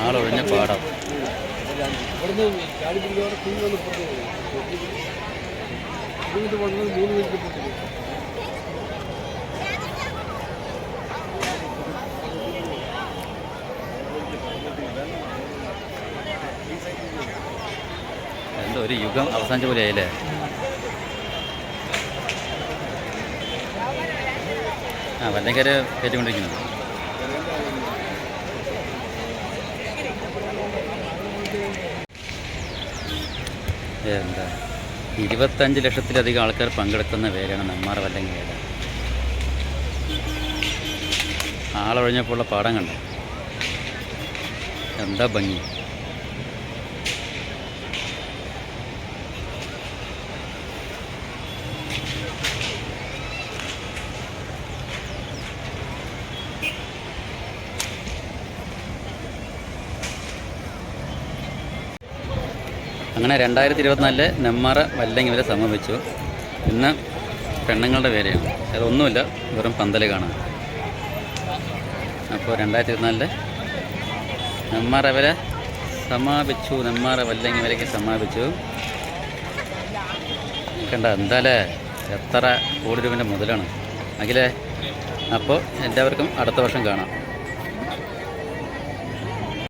ആളൊഴിഞ്ഞ പാടം. എന്തോ ഒരു യുഗം അവസാനിച്ച പോലെ ആയില്ലേ? ആ വല്ലങ്കര കയറ്റിക്കൊണ്ടിരിക്കുന്നത് എന്താ ഇരുപത്തഞ്ച് ലക്ഷത്തിലധികം ആൾക്കാർ പങ്കെടുക്കുന്ന വേലയാണ് നെന്മാറ വല്ലങ്ങി വേല. ആളൊഴിഞ്ഞപ്പോഴുള്ള പാടം കണ്ടോ? എന്താ ഭംഗി? അങ്ങനെ രണ്ടായിരത്തി ഇരുപത്തിനാലിൽ നെമ്മാറ വല്ലങ്ങി വരെ സമാപിച്ചു. ഇന്ന് പെണ്ണുങ്ങളുടെ വേലയാണ്. അതൊന്നുമില്ല വെറും പന്തൽ കാണാൻ അപ്പോൾ രണ്ടായിരത്തി ഇരുപത്തിനാലിൽ നെമ്മാറ വരെ സമാപിച്ചു നെന്മാറ വല്ലങ്ങി വരയ്ക്ക് സമാപിച്ചു. കണ്ട എന്താലേ? എത്ര കോടി രൂപന്റെ മുതലാണ്. അഖിലേ അപ്പോൾ എല്ലാവർക്കും അടുത്ത വർഷം കാണാം.